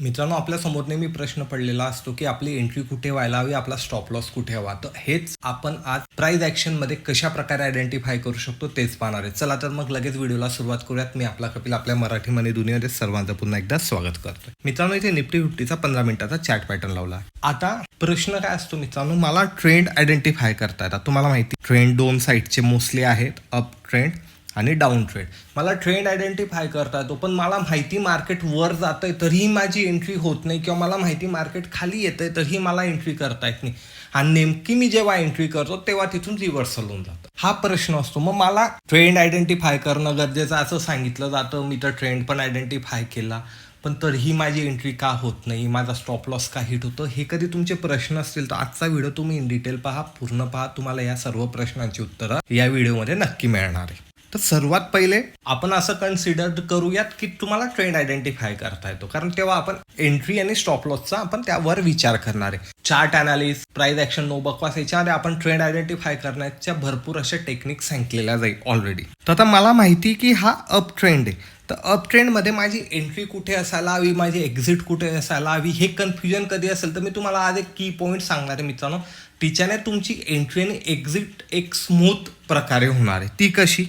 मित्रांनो आपल्यासमोर नेहमी प्रश्न पडलेला असतो की आपली एंट्री कुठे व्हायला हवी आपला स्टॉप लॉस कुठे हवा? तर हेच आपण आज प्राईज ऍक्शनमध्ये कशा प्रकारे आयडेंटिफाय करू शकतो तेच पाहणार आहे. चला तर मग लगेच व्हिडिओला सुरुवात करूयात. मी आपला कपिल आपल्या मराठी मनी दुनियामध्ये सर्वांचं पुन्हा एकदा स्वागत करतोय. मित्रांनो इथे निफ्टी फिफ्टीचा पंधरा मिनिटाचा चॅट पॅटर्न लावला आहे. आता प्रश्न काय असतो मित्रांनो मला ट्रेंड आयडेंटिफाय करता येतात. तुम्हाला माहिती ट्रेंड दोन साईडचे मोस्टली आहेत अप ट्रेंड आणि डाऊन ट्रेड मला ट्रेंड आयडेंटिफाय करता येतो पण मला माहिती मार्केट वर जातंय तरीही माझी एंट्री होत नाही किंवा मला माहिती मार्केट खाली येतंय तरीही मला एंट्री करता येत नाही. आणि नेमकी मी जेव्हा एंट्री करतो तेव्हा तिथून रिव्हर्सल होऊन जातं. हा प्रश्न असतो. मग मला ट्रेंड आयडेंटिफाय करणं गरजेचं असं सांगितलं जातं. मी तर ट्रेंड पण आयडेंटिफाय केला पण तरीही माझी एंट्री का होत नाही? माझा स्टॉप लॉस का हिट होतं? हे कधी तुमचे प्रश्न असतील तर आजचा व्हिडिओ तुम्ही इन डिटेल पहा पूर्ण पहा. तुम्हाला या सर्व प्रश्नांची उत्तरं या व्हिडिओमध्ये नक्की मिळणार आहे. तर सर्वात पहिले आपण असं कन्सिडर करूयात की तुम्हाला ट्रेंड आयडेंटिफाय करता येतो. कारण तेव्हा आपण एंट्री आणि स्टॉप लॉसचा आपण त्यावर विचार करणार आहे. Chart analysis price action no बकवास याच्यामध्ये आपण ट्रेंड आयडेंटिफाय करण्याच्या भरपूर अशा टेक्निक सांगितलेल्या जाईल ऑलरेडी तर आता मला माहिती की हा अप ट्रेंड आहे. तर अप ट्रेंडमध्ये माझी एंट्री कुठे असायला हवी माझी एक्झिट कुठे असायला हवी हे कन्फ्युजन कधी असेल तर मी तुम्हाला आज एक की पॉईंट सांगणार आहे मित्रांनो. तिच्याने तुमची एंट्री आणि एक्झिट एक स्मूथ प्रकारे होणार आहे. ती कशी?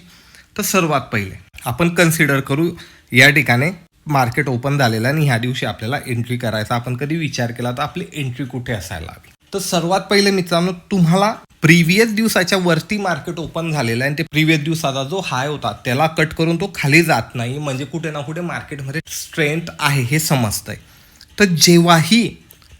तर सर्वात पहिले. आपण कन्सिडर करू या ठिकाणी मार्केट ओपन झालेलं आणि ह्या दिवशी आपल्याला एंट्री करायचा. आपण कधी विचार केला तर आपली एंट्री कुठे असायला हवी? तर सर्वात पहिले मित्रांनो तुम्हाला प्रिव्हियस दिवसाच्या वरती मार्केट ओपन झालेलं आहे आणि ते प्रिव्हियस दिवसाचा जो हाय होता त्याला कट करून तो खाली जात नाही. म्हणजे कुठे ना कुठे मार्केटमध्ये स्ट्रेंथ आहे हे समजतंय. तर जेव्हाही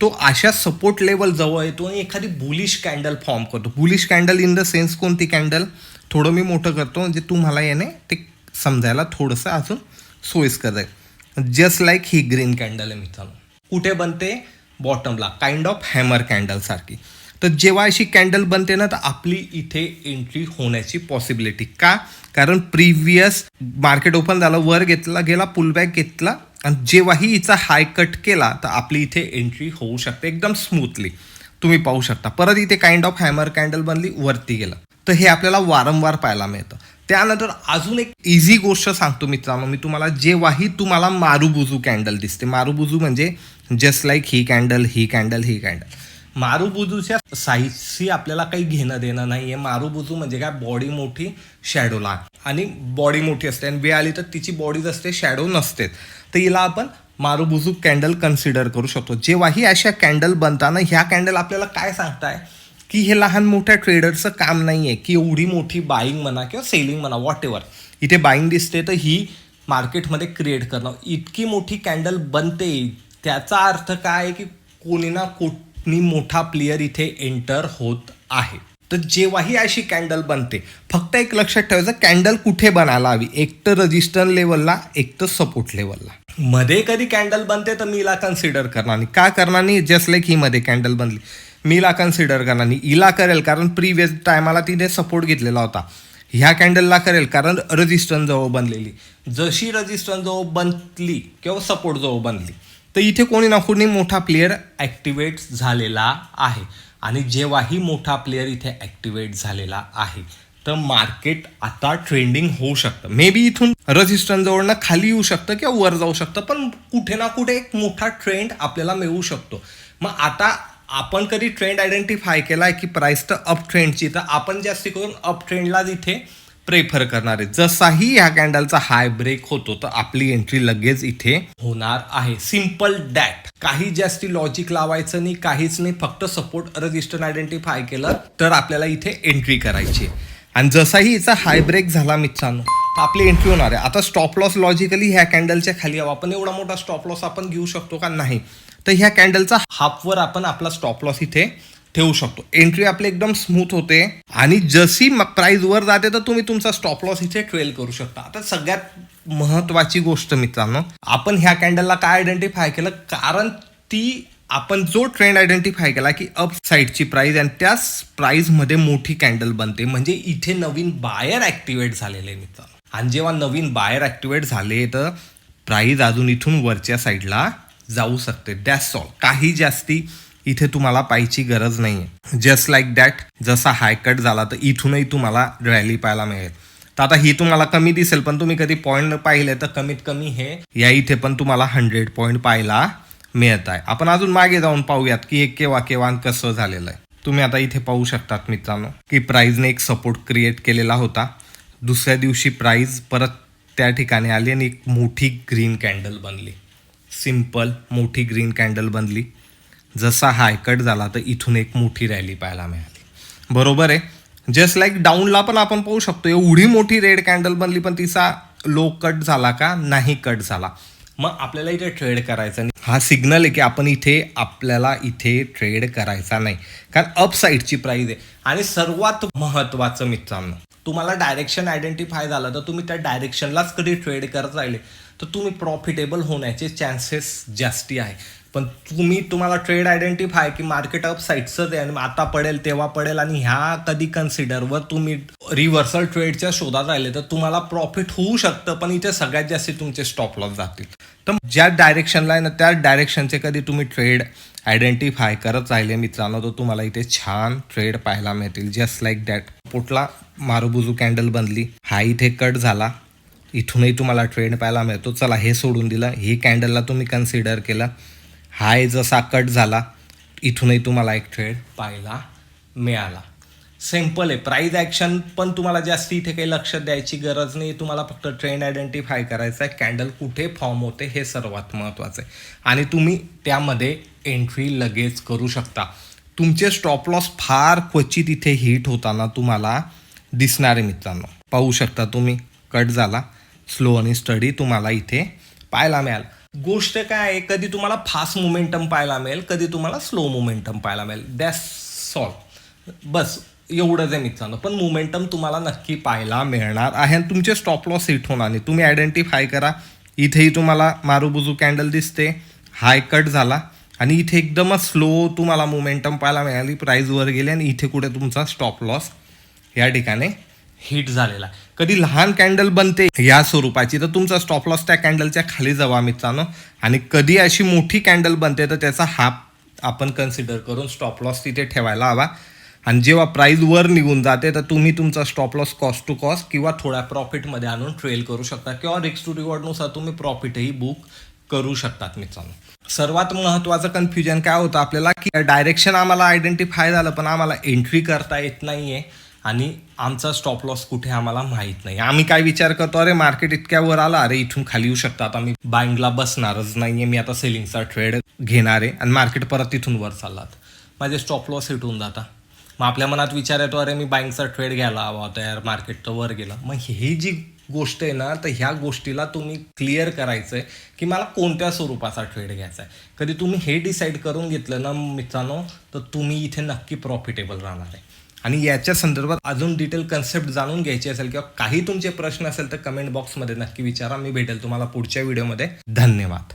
तो अशा सपोर्ट लेवल जवळ येतो आणि एखादी बुलिश कॅन्डल फॉर्म करतो. Bullish candle in the sense कोणती कॅन्डल थोडं मी मोठं करतो म्हणजे तुम्हाला याने ते समजायला थोडंसं अजून सोयीस्कर जाईल. जस्ट लाईक ही ग्रीन कॅन्डल आहे मित्रांनो. कुठे बनते? बॉटमला काइंड ऑफ हॅमर कॅन्डलसारखी तर जेव्हा अशी कॅन्डल बनते ना तर आपली इथे एंट्री होण्याची पॉसिबिलिटी का? कारण प्रिव्हियस मार्केट ओपन झालं वर घेतला गेला पुलबॅक घेतला आणि जेव्हाही हिचा हाय कट केला तर आपली इथे एंट्री होऊ शकते एकदम स्मूथली तुम्ही पाहू शकता. परत इथे काइंड ऑफ हॅमर कॅन्डल बनली वरती गेलं. तर हे आपल्याला वारंवार पाहायला मिळतं. त्यानंतर अजून एक इझी गोष्ट सांगतो मित्रांनो. मी तुम्हाला जेव्हाही तुम्हाला मारुबुजू कॅन्डल दिसते. मारुबुजू म्हणजे जस्ट लाईक ही कॅन्डल ही कॅन्डल ही कॅन्डल मारुबुजूच्या साईजशी आपल्याला काही घेणं देणं नाही आहे मारुबुजू म्हणजे काय? बॉडी मोठी शॅडो लहान. आणि बॉडी मोठी असते. आणि वेळ आली तर तिची बॉडी असते शॅडो नसते तर हिला आपण मारुबुजू कॅन्डल कन्सिडर करू शकतो. जेव्हाही अशा कॅन्डल बनताना ह्या कॅन्डल आपल्याला काय सांगताय? की हे लहान मोठ्या ट्रेडरचं काम नाही आहे की एवढी मोठी बाईंग म्हणा किंवा सेलिंग म्हणा वॉट एव्हर इथे बाईंग दिसते तर ही मार्केटमध्ये क्रिएट करणं. इतकी मोठी कॅन्डल बनते त्याचा अर्थ काय आहे की कोणी ना कोणी मोठा प्लेयर इथे एंटर होत आहे. तर जेव्हाही अशी कॅन्डल बनते फक्त एक लक्षात ठेवायचं कॅन्डल कुठे बनायला हवी? एक तर रजिस्टर लेवलला एक तर सपोर्ट लेवलला मध्ये कधी कॅन्डल बनते तर मी हिला कन्सिडर करणार नाही. का करणार नाही? जस्ट लाईक ही मध्ये कॅन्डल बनली. मी कन्सिडर करणार नाही. इला करेल कारण प्रिवियस टायमाला तिने सपोर्ट घेतलेला होता. ह्या कॅन्डलला करेल कारण रजिस्टन्स जवळ बनलेली. जशी रजिस्टन्स जवळ बनली किंवा सपोर्ट जवळ बनली तर इथे कोणी ना कोणी मोठा प्लेयर ॲक्टिवेट झालेला आहे. आणि जेव्हाही मोठा प्लेयर इथे ॲक्टिवेट झालेला आहे तर मार्केट आता ट्रेंडिंग होऊ शकतं. मे बी इथून रजिस्टन जवळनं खाली येऊ शकतं किंवा वर जाऊ शकतं पण कुठे ना कुठे एक मोठा ट्रेंड आपल्याला मिळू शकतो. मग आता आपण कधी ट्रेंड आयडेंटिफाय केलाय की प्राईस तर अप ट्रेंडची तर आपण जास्ती करून अप ट्रेंडला इथे प्रेफर करणार आहे. जसाही ह्या कॅन्डलचा हाय ब्रेक होतो तर आपली एंट्री लगेच इथे होणार आहे. सिंपल डॅट काही जास्ती लॉजिक लावायचं नाही काहीच नाही फक्त सपोर्ट रजिस्टर आयडेंटिफाय केलं तर आपल्याला इथे एंट्री करायची आणि जसाही हिचा हाय ब्रेक झाला मित्रांनो तर आपली एंट्री होणार आहे. आता स्टॉप लॉस लॉजिकली ह्या कॅन्डलच्या खाली हवा. आपण एवढा मोठा स्टॉप लॉस आपण घेऊ शकतो का? नाही. तर ह्या कॅन्डलचा हाफवर आपण आपला स्टॉप लॉस इथे ठेवू शकतो. एंट्री आपली एकदम स्मूथ होते. आणि जशी प्राइस वर जाते तर तुम्ही तुमचा स्टॉप लॉस इथे ट्रेल करू शकता. आता सगळ्यात महत्वाची गोष्ट मित्रांनो आपण ह्या कॅन्डलला काय आयडेंटिफाय केलं? कारण ती आपण जो ट्रेंड आयडेंटिफाय केला की अप साईडची प्राईज आणि त्याच प्राईजमध्ये मोठी कॅन्डल बनते. म्हणजे इथे नवीन बायर ॲक्टिवेट झालेले मित्रांनो. आणि जेव्हा नवीन बायर ऍक्टिवेट झाले तर प्राईज अजून इथून वरच्या साईडला जाऊ शकते. दॅट्स ऑल काही जास्ती इथे तुम्हाला पाहायची गरज नाही जस्ट लाईक दॅट जसा हाय कट झाला तर इथूनही तुम्हाला रॅली पाहायला मिळेल. तर आता ही तुम्हाला कमी दिसेल पण तुम्ही कधी पॉईंट पाहिले तर कमीत कमी हे या इथे पण तुम्हाला हंड्रेड पॉईंट पाहायला मिळत आहे. आपण अजून मागे जाऊन पाहूयात की हे केव्हा केव्हा कसं झालेलं आहे. तुम्ही आता इथे पाहू शकतात मित्रांनो की प्राईजने एक सपोर्ट क्रिएट केलेला होता. दुसऱ्या दिवशी प्राईज परत त्या ठिकाणी आली आणि एक मोठी ग्रीन कॅन्डल बनली. सिंपल मोठी ग्रीन कॅन्डल बनली. जसा हाय कट झाला तर इथून एक मोठी रॅली पाहायला मिळाली. बरोबर आहे? जस्ट लाईक डाऊनला पण आपण पाहू शकतो एवढी मोठी रेड कॅन्डल बनली पण तिचा लो कट झाला का नाही कट झाला. मग आपल्याला इथे ट्रेड करायचा हा सिग्नल आहे की आपण इथे आपल्याला इथे ट्रेड करायचा नाही. कारण अप साईडची प्राईज आहे. आणि सर्वात महत्त्वाचं मित्रांनो तुम्हाला डायरेक्शन आयडेंटिफाय झालं तर तुम्ही त्या डायरेक्शनलाच कधी ट्रेड करत राहिले. तर तुम्ही प्रॉफिटेबल होण्याचे चान्सेस जास्ती आहे. पण तुम्ही तुम्हाला ट्रेड आयडेंटिफाय की मार्केट अप साईडचंच आहे आणि आता पडेल तेव्हा पडेल आणि ह्या कधी कन्सिडरवर तुम्ही रिव्हर्सल ट्रेडच्या शोधात राहिले तर तुम्हाला प्रॉफिट होऊ शकतं पण इथे सगळ्यात जास्त तुमचे स्टॉप लॉस जातील. तर ज्या डायरेक्शनला आहे ना त्या डायरेक्शनचे कधी तुम्ही ट्रेड आयडेंटिफाय करत राहिले मित्रांनो तर तुम्हाला इथे छान ट्रेड पाहायला मिळतील. जस्ट लाईक दॅट पोटला मारुबुजू कॅन्डल बनली. हा इथे कट झाला. इथूनही तुम्हाला ट्रेड पाहायला मिळतो. चला हे सोडून दिलं. हे कॅन्डलला तुम्ही कन्सिडर केलं. हाय जसा कट झाला इथूनही तुम्हाला एक ट्रेड पाहायला मिळाला. सिंपल आहे. प्राईज ॲक्शन पण तुम्हाला जास्त इथे काही लक्ष द्यायची गरज नाही. तुम्हाला फक्त ट्रेंड आयडेंटिफाय करायचा आहे. कॅन्डल कुठे फॉर्म होते हे सर्वात महत्त्वाचं आहे. आणि तुम्ही त्यामध्ये एंट्री लगेच करू शकता. तुमचे स्टॉप लॉस फार क्वचित इथे हिट होताना तुम्हाला दिसणार आहे मित्रांनो. पाहू शकता तुम्ही कट झाला. स्लो आणि स्टडी तुम्हाला इथे पाहायला मिळाला. गोष्ट काय आहे? कधी तुम्हाला फास्ट मोमेंटम पाहायला मिळेल कधी तुम्हाला स्लो मोमेंटम पाहायला मिळेल. दॅस सॉल्व बस एवढंच आहे मित्रांनो. पण मोमेंटम तुम्हाला नक्की पाहायला मिळणार आहे. आणि तुमचे स्टॉप लॉस हिट होणार नाही तुम्ही आयडेंटिफाय करा. इथेही तुम्हाला मारुबुजू कॅन्डल दिसते. हाय कट झाला. आणि इथे एकदमच स्लो तुम्हाला मोमेंटम पाहायला मिळाली. प्राईजवर गेले गेली आणि इथे कुठे तुमचा स्टॉप लॉस या ठिकाणी हिट झालेला आहे. कधी लहान कॅन्डल बनते या स्वरूपाची तर तुमचा स्टॉप लॉस त्या कॅन्डलच्या खाली जावा मित्रांनो. आणि कधी अशी मोठी कॅन्डल बनते तर त्याचा हाफ आपण कन्सिडर करून स्टॉप लॉस तिथे ठेवायला हवा. आणि जेव्हा प्राईज वर निघून जाते तर तुम्ही तुमचा stop loss cost to cost किंवा थोड्या प्रॉफिटमध्ये आणून ट्रेल करू शकता किंवा रिक्स टू रिवॉर्डनुसार तुम्ही प्रॉफिटही बुक करू शकतात मित्रांनो. सर्वात महत्त्वाचं कन्फ्युजन काय होतं आपल्याला की डायरेक्शन आम्हाला आयडेंटिफाय झालं पण आम्हाला एंट्री करता येत नाहीये. आणि आमचा स्टॉप लॉस कुठे आम्हाला माहीत नाही. आम्ही काय विचार करतो अरे मार्केट इतक्या वर आला अरे इथून खाली येऊ शकतं आता मी बाईंगला बसणारच नाहीये मी आता सेलिंगचा ट्रेड घेणार आहे आणि मार्केट परत तिथून वर चाललात. माझे स्टॉप लॉस हिटून जाता. मग आपल्या मनात विचार येतो अरे मी बाईंगचा ट्रेड घ्यायला हवा होता यार मार्केट तर वर गेला. मग ही जी गोष्ट आहे ना तर ह्या गोष्टीला तुम्ही क्लिअर करायचं आहे की मला कोणत्या स्वरूपाचा ट्रेड घ्यायचा आहे. कधी तुम्ही हे डिसाईड करून घेतलं ना मित्रांनो तर तुम्ही इथे नक्की प्रॉफिटेबल राहणार आहे. आणि याच्या संदर्भात अजून डिटेल कन्सेप्ट जाणून घ्यायची असेल किंवा काही तुमचे प्रश्न असेल तर कमेंट बॉक्समध्ये नक्की विचारा. मी भेटेल तुम्हाला पुढच्या व्हिडिओमध्ये धन्यवाद.